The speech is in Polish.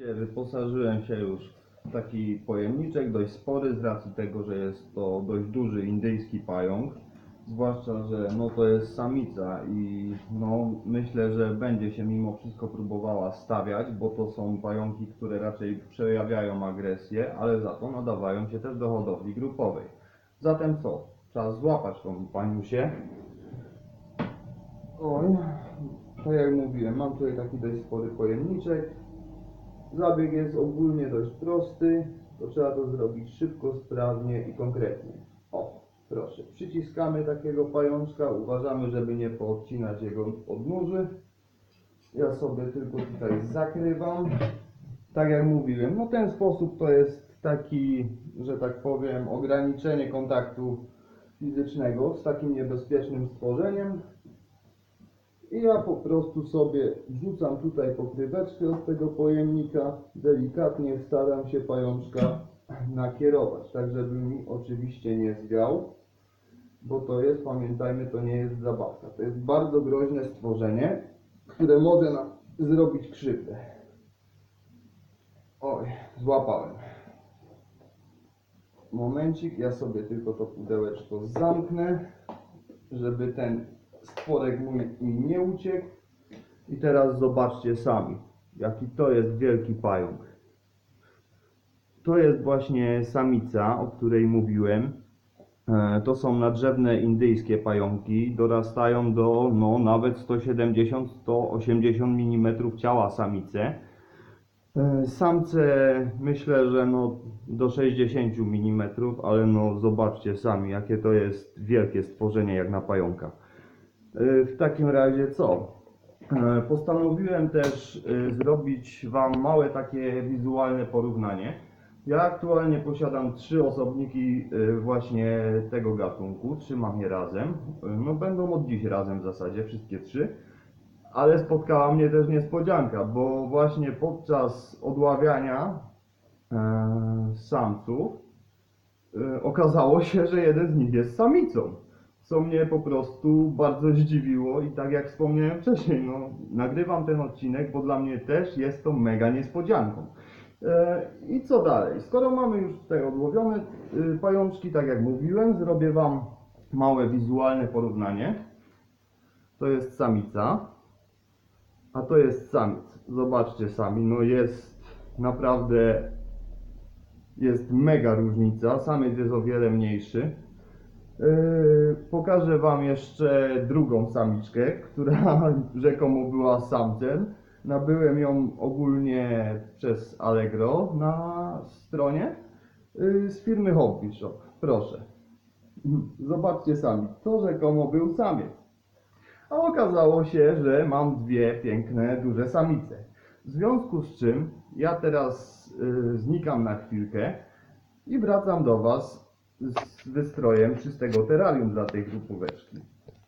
Wyposażyłem się już w taki pojemniczek dość spory z racji tego, że jest to dość duży indyjski pająk. Zwłaszcza, że no to jest samica i no myślę, że będzie się mimo wszystko próbowała stawiać, bo to są pająki, które raczej przejawiają agresję, ale za to nadawają się też do hodowli grupowej. Zatem co? Czas złapać tą paniusię. Oj, tak jak mówiłem, mam tutaj taki dość spory pojemniczek. Zabieg jest ogólnie dość prosty, to trzeba to zrobić szybko, sprawnie i konkretnie. O, proszę, przyciskamy takiego pajączka, uważamy, żeby nie poodcinać jego odnóży. Ja sobie tylko tutaj zakrywam. Tak jak mówiłem, no ten sposób to jest taki, że tak powiem, ograniczenie kontaktu fizycznego z takim niebezpiecznym stworzeniem. I ja po prostu sobie wrzucam tutaj pokryweczkę od tego pojemnika, delikatnie staram się pajączka nakierować, tak żeby mi oczywiście nie zwiał, bo to jest, pamiętajmy, to nie jest zabawka. To jest bardzo groźne stworzenie, które może nam zrobić krzywdę. Oj, złapałem. Momencik, ja sobie tylko to pudełeczko zamknę, żeby ten stworek mój mi nie uciekł. I teraz zobaczcie sami, jaki to jest wielki pająk. To jest właśnie samica, o której mówiłem. E, To są nadrzewne indyjskie pająki, dorastają do no, nawet 170-180 mm ciała samice. E, Samce myślę, że no do 60 mm, ale no zobaczcie sami, jakie to jest wielkie stworzenie jak na pająka. E, W takim razie co? E, Postanowiłem też e, zrobić Wam małe takie wizualne porównanie. Ja aktualnie posiadam trzy osobniki właśnie tego gatunku, trzymam je razem. No będą od dziś razem w zasadzie, wszystkie trzy. Ale spotkała mnie też niespodzianka, bo właśnie podczas odławiania samców okazało się, że jeden z nich jest samicą. Co mnie po prostu bardzo zdziwiło i tak jak wspomniałem wcześniej, no, nagrywam ten odcinek, bo dla mnie też jest to mega niespodzianką. E, I co dalej? Skoro mamy już tutaj odłowione y, pajączki, tak jak mówiłem, zrobię Wam małe wizualne porównanie. To jest samica, a to jest samiec. Zobaczcie sami, no jest naprawdę jest mega różnica. Samiec jest o wiele mniejszy. Yy, pokażę Wam jeszcze drugą samiczkę, która rzekomo była samcem. Nabyłem ją ogólnie przez Allegro na stronie yy, z firmy Hobby Shop. Proszę. Zobaczcie sami, to rzekomo był samiec. A okazało się, że mam dwie piękne, duże samice. W związku z czym ja teraz yy, znikam na chwilkę i wracam do Was z wystrojem czystego terrarium dla tej grupóweczki.